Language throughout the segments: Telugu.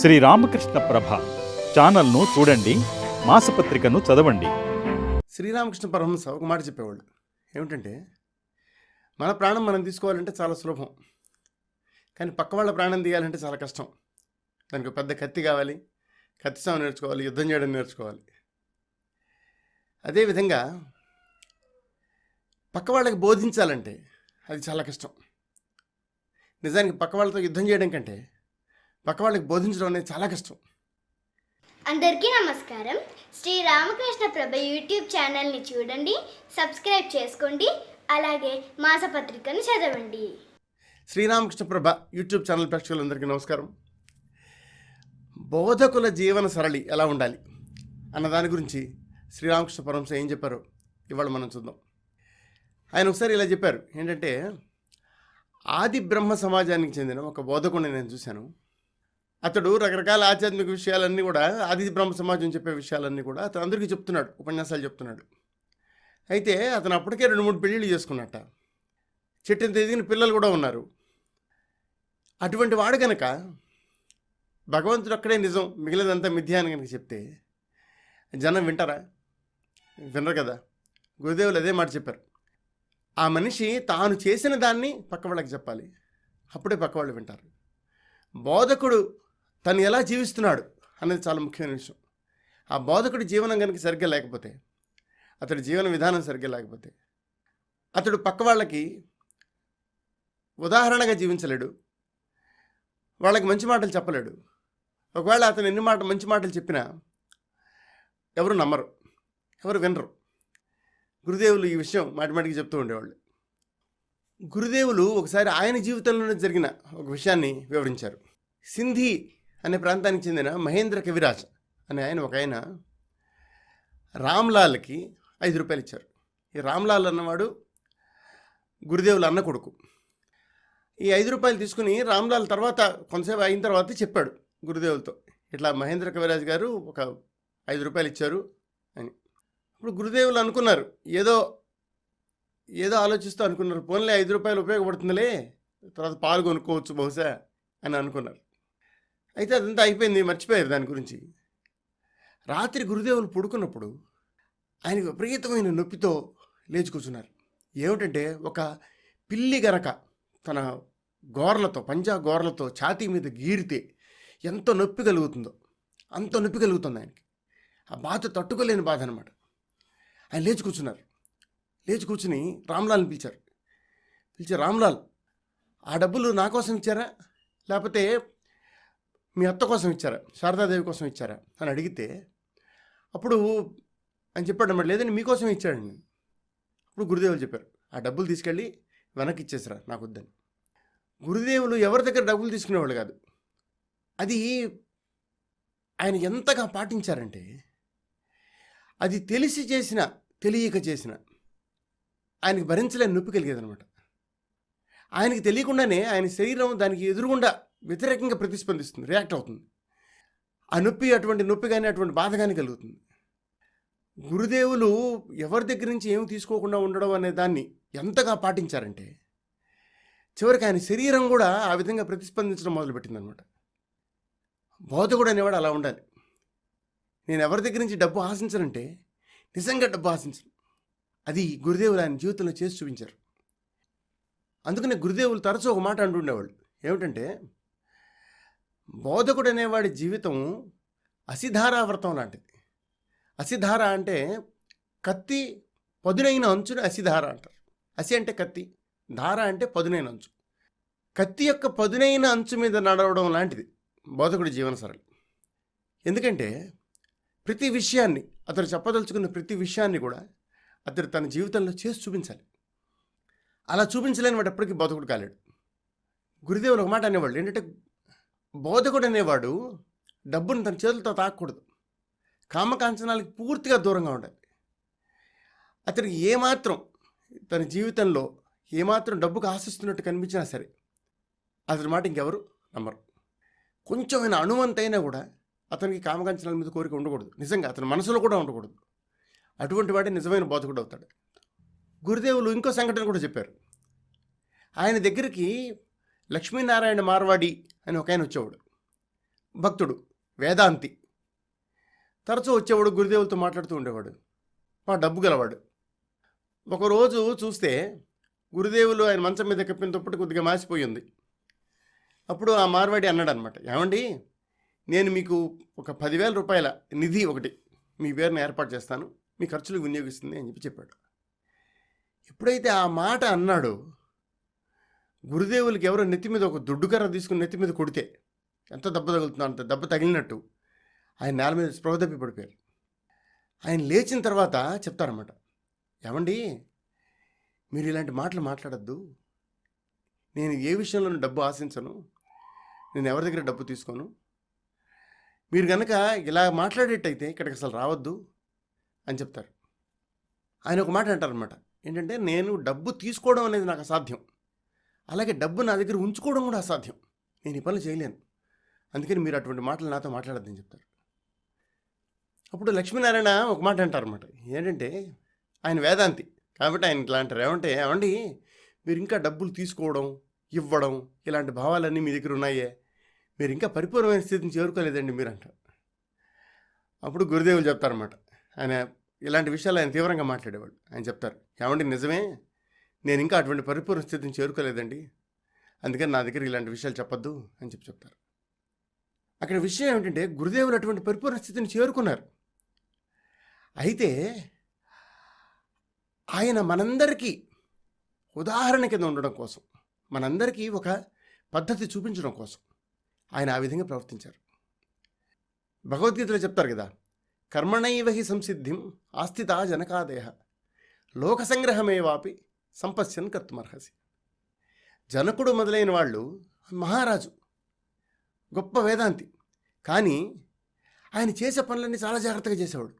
శ్రీ రామకృష్ణ ప్రభ ఛానల్ను చూడండి మాసపత్రికను చదవండి. శ్రీరామకృష్ణ పరమహంస ఒక మాట చెప్పేవాళ్ళు. ఏమిటంటే మన ప్రాణం మనం తీసుకోవాలంటే చాలా సులభం. కానీ పక్క వాళ్ళ ప్రాణం తీయాలంటే చాలా కష్టం. దానికి పెద్ద కత్తి కావాలి కత్తి సాగు నేర్చుకోవాలి యుద్ధం చేయడం నేర్చుకోవాలి. అదేవిధంగా పక్క వాళ్ళకి బోధించాలంటే అది చాలా కష్టం. నిజానికి పక్క వాళ్ళతో యుద్ధం చేయడం కంటే పక్క వాళ్ళకి బోధించడం అనేది చాలా కష్టం. అందరికీ నమస్కారం. శ్రీ రామకృష్ణ ప్రభ యూట్యూబ్ ఛానల్ని చూడండి సబ్స్క్రైబ్ చేసుకోండి అలాగే మాసపత్రికను చదవండి. శ్రీరామకృష్ణ ప్రభ యూట్యూబ్ ఛానల్ ప్రేక్షకులందరికీ నమస్కారం. బోధకుల జీవన సరళి ఎలా ఉండాలి అన్న దాని గురించి శ్రీరామకృష్ణ పరమహంస ఏం చెప్పారో ఇవాళ మనం చూద్దాం. ఆయన ఒకసారి ఇలా చెప్పారు ఏంటంటే ఆది బ్రహ్మ సమాజానికి చెందిన ఒక బోధకుడిని నేను చూశాను. అతడు రకరకాల ఆధ్యాత్మిక విషయాలన్నీ కూడా ఆది బ్రహ్మ సమాజం చెప్పే విషయాలన్నీ కూడా అతను అందరికీ చెప్తున్నాడు ఉపన్యాసాలు చెప్తున్నాడు. అయితే అతను అప్పటికే రెండు మూడు పెళ్ళిళ్ళు చేసుకున్నట్ట. చెట్టింత ఎదిగిన పిల్లలు కూడా ఉన్నారు. అటువంటి వాడు కనుక భగవంతుడు అక్కడే నిజం మిగిలినంతా మిథ్య అని కనుక చెప్తే జనం వింటారా? వినరు కదా. గురుదేవులు అదే మాట చెప్పారు. ఆ మనిషి తాను చేసిన దాన్ని పక్క వాళ్ళకి చెప్పాలి. అప్పుడే పక్క వాళ్ళు వింటారు. బోధకుడు తను ఎలా జీవిస్తున్నాడు అనేది చాలా ముఖ్యమైన విషయం. ఆ బోధకుడి జీవనం కనుక సరిగ్గా లేకపోతే అతడి జీవన విధానం సరిగ్గా లేకపోతే అతడు పక్క వాళ్ళకి ఉదాహరణగా జీవించలేడు. వాళ్ళకి మంచి మాటలు చెప్పలేడు. ఒకవేళ అతను ఎన్ని మాట మంచి మాటలు చెప్పినా ఎవరు నమ్మరు. ఎవరు వినరు. గురుదేవులు ఈ విషయం మాటిమాటికి చెప్తూ ఉండేవాళ్ళు. గురుదేవులు ఒకసారి ఆయన జీవితంలోనే జరిగిన ఒక విషయాన్ని వివరించారు. సింధి అనే ప్రాంతానికి చెందిన మహేంద్ర కవిరాజ్ అనే ఆయన ఒక ఆయన రామ్లాల్కి ఐదు రూపాయలు ఇచ్చారు. ఈ రామ్లాల్ అన్నవాడు గురుదేవుల అన్న కొడుకు. ఈ ఐదు రూపాయలు తీసుకుని రామ్లాల్ తర్వాత కొంతసేపు అయిన తర్వాత చెప్పాడు గురుదేవులతో. ఇట్లా మహేంద్ర కవిరాజ్ గారు ఒక ఐదు రూపాయలు ఇచ్చారు అని. ఇప్పుడు గురుదేవులు అనుకున్నారు ఏదో ఏదో ఆలోచిస్తూ అనుకున్నారు పోన్లే ఐదు రూపాయలు ఉపయోగపడుతుందిలే తర్వాత పాలు కొనుక్కోవచ్చు బహుశా అని అనుకున్నారు. అయితే అదంతా అయిపోయింది మర్చిపోయారు దాని గురించి. రాత్రి గురుదేవులు పడుకున్నప్పుడు ఆయనకు విపరీతమైన నొప్పితో లేచి కూర్చున్నారు. ఏమిటంటే ఒక పిల్లి గనక తన గోర్లతో పంజా గోర్లతో ఛాతీ మీద గీరితే ఎంత నొప్పి కలుగుతుందో అంత నొప్పి కలుగుతుంది ఆయనకి. ఆ బాధ తట్టుకోలేని బాధ అనమాట ఆయన లేచి కూర్చున్నారు. లేచి కూర్చుని రామ్లాల్ని పిలిచారు. పిలిచి రామ్లాల్ ఆ డబ్బులు నా కోసం ఇచ్చారా? లేకపోతే మీ అత్త కోసం ఇచ్చారా? శారదాదేవి కోసం ఇచ్చారా? అని అడిగితే అప్పుడు అని చెప్పాడు అనమాట లేదండి మీకోసం ఇచ్చాడండి. అప్పుడు గురుదేవులు చెప్పారు ఆ డబ్బులు తీసుకెళ్ళి వెనక్కి ఇచ్చేసిరా నాకు వద్దని. గురుదేవులు ఎవరి దగ్గర డబ్బులు తీసుకునేవాళ్ళు కాదు. అది ఆయన ఎంతగా పాటించారంటే అది తెలిసి చేసిన తెలియక చేసిన ఆయనకి భరించలేని నొప్పి కలిగేదనమాట ఆయనకి తెలియకుండానే ఆయన శరీరం దానికి ఎదురుగుండా వ్యతిరేకంగా ప్రతిస్పందిస్తుంది రియాక్ట్ అవుతుంది. ఆ నొప్పి అటువంటి నొప్పి కానీ అటువంటి బాధ కానీ కలుగుతుంది. గురుదేవులు ఎవరి దగ్గర నుంచి ఏమి తీసుకోకుండా ఉండడం అనే దాన్ని ఎంతగా పాటించారంటే చివరికి ఆయన శరీరం కూడా ఆ విధంగా ప్రతిస్పందించడం మొదలుపెట్టిందనమాట. బోధకుడు అనేవాడు అలా ఉండాలి. నేను ఎవరి దగ్గర నుంచి డబ్బు ఆశించనంటే నిజంగా డబ్బు ఆశించను. అది గురుదేవులు ఆయన జీవితంలో చేసి చూపించారు. అందుకనే గురుదేవులు తరచూ ఒక మాట అంటుండేవాళ్ళు ఏమిటంటే బోధకుడు అనేవాడి జీవితం అసిధారావ్రతం లాంటిది. అసిధార అంటే కత్తి పదునైన అంచుని అసిధార అంటారు. అసి అంటే కత్తి ధార అంటే పదునైన అంచు. కత్తి యొక్క పదునైన అంచు మీద నడవడం లాంటిది బోధకుడి జీవన సరళి. ఎందుకంటే ప్రతి విషయాన్ని అతను చెప్పదలుచుకున్న ప్రతి విషయాన్ని కూడా అతడు తన జీవితంలో చేసి చూపించాలి. అలా చూపించలేని వాడు ఎప్పటికీ బోధకుడు కాలేడు. గురుదేవులు ఒక మాట అనేవాళ్ళు ఏంటంటే బోధకుడు అనేవాడు డబ్బును తన చేతులతో తాకూడదు. కామకాంచనాలకు పూర్తిగా దూరంగా ఉండాలి. అతనికి ఏమాత్రం తన జీవితంలో ఏమాత్రం డబ్బుకు ఆశిస్తున్నట్టు కనిపించినా సరే అతని మాట ఇంకెవరు నమ్మరు. కొంచెమైన అణువంతైనా కూడా అతనికి కామకాంచనాల మీద కోరిక ఉండకూడదు. నిజంగా అతని మనసులో కూడా ఉండకూడదు. అటువంటి వాడే నిజమైన బోధకుడు అవుతాడు. గురుదేవులు ఇంకో సంఘటన కూడా చెప్పారు. ఆయన దగ్గరికి లక్ష్మీనారాయణ మార్వాడి అని ఒక ఆయన వచ్చేవాడు. భక్తుడు వేదాంతి. తరచూ వచ్చేవాడు గురుదేవులతో మాట్లాడుతూ ఉండేవాడు. మా డబ్బు గలవాడు. ఒకరోజు చూస్తే గురుదేవులు ఆయన మంచం మీద కప్పిన దుప్పటి కొద్దిగా మాసిపోయింది. అప్పుడు ఆ మార్వాడి అన్నాడు అనమాట ఏమండి నేను మీకు ఒక పదివేల రూపాయల నిధి ఒకటి మీ పేరుని ఏర్పాటు చేస్తాను మీ ఖర్చులు వినియోగిస్తుంది అని చెప్పి చెప్పాడు. ఎప్పుడైతే ఆ మాట అన్నాడో గురుదేవులకి ఎవరో నెత్తి మీద ఒక దుడ్డుకర్ర తీసుకుని నెత్తి మీద కొడితే ఎంత దెబ్బ తగులుతుందో అంత దెబ్బ తగిలినట్టు ఆయన నేల మీద స్పృహ తప్పి పడిపోయారు. ఆయన లేచిన తర్వాత చెప్తారన్నమాట ఏమండి మీరు ఇలాంటి మాటలు మాట్లాడద్దు. నేను ఏ విషయంలోనూ డబ్బు ఆశించను. నేను ఎవరి దగ్గర డబ్బు తీసుకోను. మీరు కనుక ఇలా మాట్లాడేటైతే ఇక్కడికి అసలు రావద్దు అని చెప్తారు. ఆయన ఒక మాట అంటారనమాట ఏంటంటే నేను డబ్బు తీసుకోవడం అనేది నాకు అసాధ్యం. అలాగే డబ్బు నా దగ్గర ఉంచుకోవడం కూడా అసాధ్యం. నేను ఈ పనులు చేయలేను. అందుకని మీరు అటువంటి మాటలు నాతో మాట్లాడద్దని చెప్తారు. అప్పుడు లక్ష్మీనారాయణ ఒక మాట అంటారు అనమాట ఏంటంటే ఆయన వేదాంతి. కాబట్టి ఆయన ఇట్లా అంటారు. ఏమంటే ఏమండి మీరు ఇంకా డబ్బులు తీసుకోవడం ఇవ్వడం ఇలాంటి భావాలన్నీ మీ దగ్గర ఉన్నాయే. మీరు ఇంకా పరిపూర్ణమైన స్థితిని చేరుకోలేదండి మీరు అంటారు. అప్పుడు గురుదేవులు చెప్తారన్నమాట. ఆయన ఇలాంటి విషయాలు ఆయన తీవ్రంగా మాట్లాడేవాడు ఆయన చెప్తారు. ఏమండి నిజమే? నేను ఇంకా అటువంటి పరిపూర్ణ స్థితిని చేరుకోలేదండి. అందుకని నా దగ్గర ఇలాంటి విషయాలు చెప్పొద్దు అని చెప్పి చెప్తారు. అక్కడ విషయం ఏమిటంటే గురుదేవులు అటువంటి పరిపూర్ణ స్థితిని చేరుకున్నారు. అయితే ఆయన మనందరికీ ఉదాహరణ కింద ఉండడం కోసం మనందరికీ ఒక పద్ధతి చూపించడం కోసం ఆయన ఆ విధంగా ప్రవర్తించారు. భగవద్గీతలో చెప్తారు కదా కర్మణైవహి సంసిద్ధిం ఆస్థిత జనకాదేహ లోక సంగ్రహమేవాపి సంపశ్యన్ కర్తుమర్హసి. జనకుడు మొదలైన వాళ్ళు మహారాజు గొప్ప వేదాంతి. కానీ ఆయన చేసే పనులన్నీ చాలా జాగ్రత్తగా చేసేవాడు.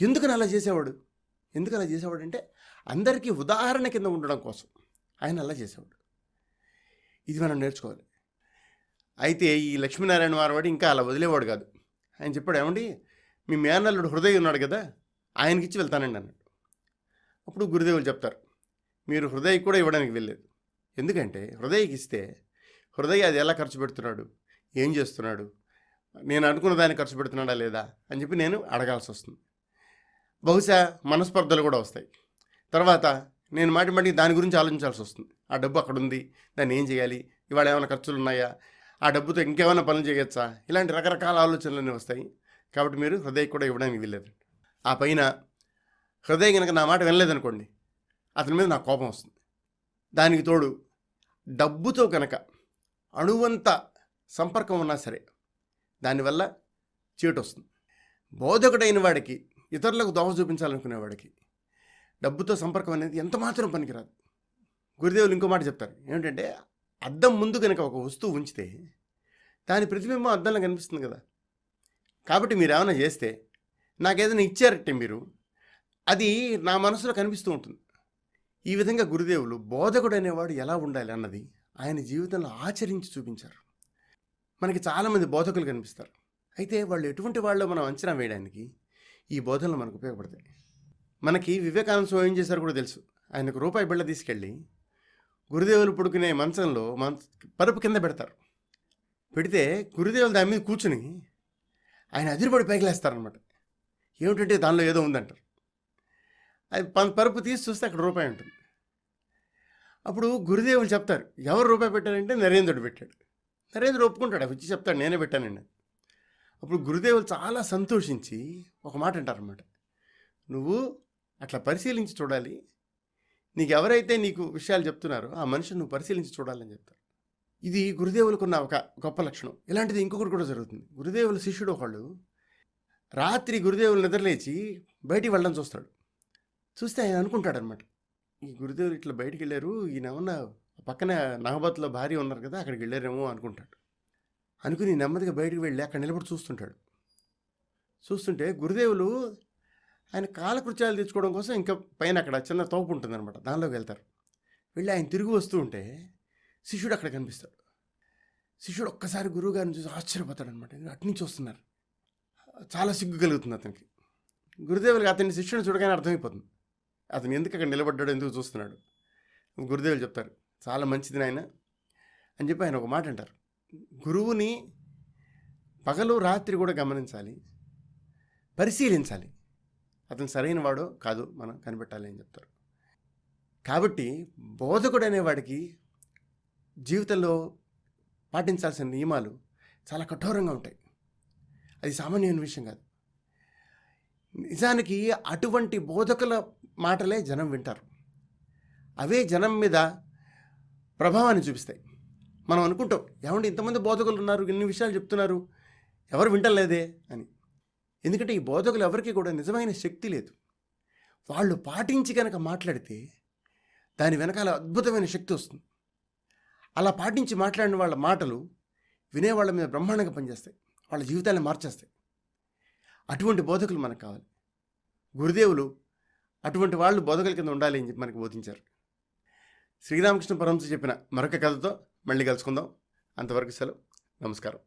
ఎందుకని అలా చేసేవాడు? ఎందుకు అలా చేసేవాడు అంటే అందరికీ ఉదాహరణ కింద ఉండడం కోసం ఆయన అలా చేసేవాడు. ఇది మనం నేర్చుకోవాలి. అయితే ఈ లక్ష్మీనారాయణ వారవాడు ఇంకా అలా వదిలేవాడు కాదు. ఆయన చెప్పాడు ఏమండి? మీ మేనల్లుడు హృదయం ఉన్నాడు కదా ఆయనకిచ్చి వెళ్తానండి అన్నాడు. అప్పుడు గురుదేవులు చెప్తారు మీరు హృదయ కూడా ఇవ్వడానికి వెళ్ళలేదు ఎందుకంటే హృదయకి ఇస్తే హృదయ అది ఎలా ఖర్చు పెడుతున్నాడు? ఏం చేస్తున్నాడు? నేను అనుకున్న దాన్ని ఖర్చు పెడుతున్నాడా లేదా? అని చెప్పి నేను అడగాల్సి వస్తుంది. బహుశా మనస్పర్ధలు కూడా వస్తాయి. తర్వాత నేను మాటి మాటికి దాని గురించి ఆలోచించాల్సి వస్తుంది. ఆ డబ్బు అక్కడ ఉంది. దాన్ని ఏం చేయాలి? ఇవాళ ఏమైనా ఖర్చులు ఉన్నాయా? ఆ డబ్బుతో ఇంకేమైనా పనులు చేయొచ్చా? ఇలాంటి రకరకాల ఆలోచనలన్నీ వస్తాయి. కాబట్టి మీరు హృదయ కూడా ఇవ్వడానికి వీల్లేదు. ఆ పైన హృదయ కనుక నా మాట వినలేదనుకోండి అతని మీద నాకు కోపం వస్తుంది. దానికి తోడు డబ్బుతో కనుక అణువంత సంపర్కం ఉన్నా సరే దానివల్ల చీటు వస్తుంది. బోధకుడైన వాడికి ఇతరులకు దోహ చూపించాలనుకునేవాడికి డబ్బుతో సంపర్కం అనేది ఎంత మాత్రం పనికిరాదు. గురుదేవులు ఇంకో మాట చెప్తారు. ఏమిటంటే అద్దం ముందు కనుక ఒక వస్తువు ఉంచితే దాని ప్రతిబింబం అద్దంలో కనిపిస్తుంది కదా. కాబట్టి మీరు ఏమైనా చేస్తే నాకేదైనా ఇచ్చారంటే మీరు అది నా మనసులో కనిపిస్తూ ఉంటుంది. ఈ విధంగా గురుదేవులు బోధకుడు అనేవాడు ఎలా ఉండాలి అన్నది ఆయన జీవితంలో ఆచరించి చూపించారు. మనకి చాలామంది బోధకులు కనిపిస్తారు. అయితే వాళ్ళు ఎటువంటి వాళ్ళు మనం అంచనా వేయడానికి ఈ బోధనలు మనకు ఉపయోగపడతాయి. మనకి వివేకానంద స్వామి ఏం చేశారు కూడా తెలుసు. ఆయనకు రూపాయి బిళ్ళ తీసుకెళ్ళి గురుదేవులు పడుకునే మంచంలో మంచ పరుపు కింద పెడతారు. పెడితే గురుదేవులు దాని మీద కూర్చుని ఆయన అదిరిపడి పైకిలేస్తారనమాట ఏమిటంటే దానిలో ఏదో ఉందంటారు. అది పరుపు తీసి చూస్తే అక్కడ రూపాయి ఉంటుంది. అప్పుడు గురుదేవులు చెప్తారు ఎవరు రూపాయి పెట్టారంటే నరేంద్రుడు పెట్టాడు. నరేంద్రుడు ఒప్పుకుంటాడు వచ్చి చెప్తాడు నేనే పెట్టానండి. అప్పుడు గురుదేవులు చాలా సంతోషించి ఒక మాట అంటారన్నమాట. నువ్వు అట్లా పరిశీలించి చూడాలి. నీకు ఎవరైతే నీకు విషయాలు చెప్తున్నారో ఆ మనిషిని నువ్వు పరిశీలించి చూడాలని చెప్తారు. ఇది గురుదేవులకున్న ఒక గొప్ప లక్షణం. ఇలాంటిది ఇంకొకటి కూడా జరుగుతుంది. గురుదేవుల శిష్యుడు ఒకళ్ళు రాత్రి గురుదేవులు నిద్రలేచి బయటికి వెళ్ళడం చూస్తాడు. చూస్తే ఆయన అనుకుంటాడనమాట ఈ గురుదేవులు ఇట్లా బయటికి వెళ్ళారు ఈయన పక్కన నాగబాద్లో భార్య ఉన్నారు కదా అక్కడికి వెళ్ళారేమో అనుకుంటాడు. అనుకుని నెమ్మదిగా బయటకు వెళ్ళి అక్కడ నిలబడి చూస్తుంటాడు. చూస్తుంటే గురుదేవులు ఆయన కాలకృత్యాలు తెచ్చుకోవడం కోసం ఇంకా పైన అక్కడ చిన్న తోపు ఉంటుందన్నమాట. దానిలోకి వెళ్తారు. వెళ్ళి ఆయన తిరిగి వస్తూ ఉంటే శిష్యుడు అక్కడ కనిపిస్తాడు. శిష్యుడు ఒక్కసారి గురువు గారిని చూసి ఆశ్చర్యపోతాడు అనమాట అట్నుంచి వస్తున్నారు. చాలా సిగ్గు కలుగుతుంది అతనికి. గురుదేవులకి అతని శిష్యుని చూడగానే అర్థమైపోతుంది. అతను ఎందుకు అక్కడ నిలబడ్డాడు ఎందుకు చూస్తున్నాడు? గురుదేవులు చెప్తారు చాలా మంచిది నాయన అని చెప్పి ఆయన ఒక మాట అంటారు. గురువుని పగలు రాత్రి కూడా గమనించాలి పరిశీలించాలి. అతను సరైన వాడో కాదు మనం కనిపెట్టాలి అని చెప్తారు. కాబట్టి బోధకుడు అనేవాడికి జీవితంలో పాటించాల్సిన నియమాలు చాలా కఠోరంగా ఉంటాయి. అది సామాన్యమైన విషయం కాదు. నిజానికి అటువంటి బోధకుల మాటలే జనం వింటారు. అవే జనం మీద ప్రభావాన్ని చూపిస్తాయి. మనం అనుకుంటాం ఏమంటే ఇంతమంది బోధకులు ఉన్నారు ఇన్ని విషయాలు చెప్తున్నారు ఎవరు వింటలేదే అని. ఎందుకంటే ఈ బోధకులు ఎవరికి కూడా నిజమైన శక్తి లేదు. వాళ్ళు పాటించి కనుక మాట్లాడితే దాని వెనకాల అద్భుతమైన శక్తి వస్తుంది. అలా పాటించి మాట్లాడిన వాళ్ళ మాటలు వినేవాళ్ళ మీద బ్రహ్మాండంగా పనిచేస్తాయి. వాళ్ళ జీవితాన్ని మార్చేస్తాయి. అటువంటి బోధకులు మనకు కావాలి. గురుదేవులు అటువంటి వాళ్ళు బోధకుల కింద ఉండాలి అని చెప్పి మనకు బోధించారు. శ్రీరామకృష్ణ పరమహంస చెప్పిన మరొక కథతో మళ్ళీ కలుసుకుందాం. అంతవరకు సెలవు. నమస్కారం.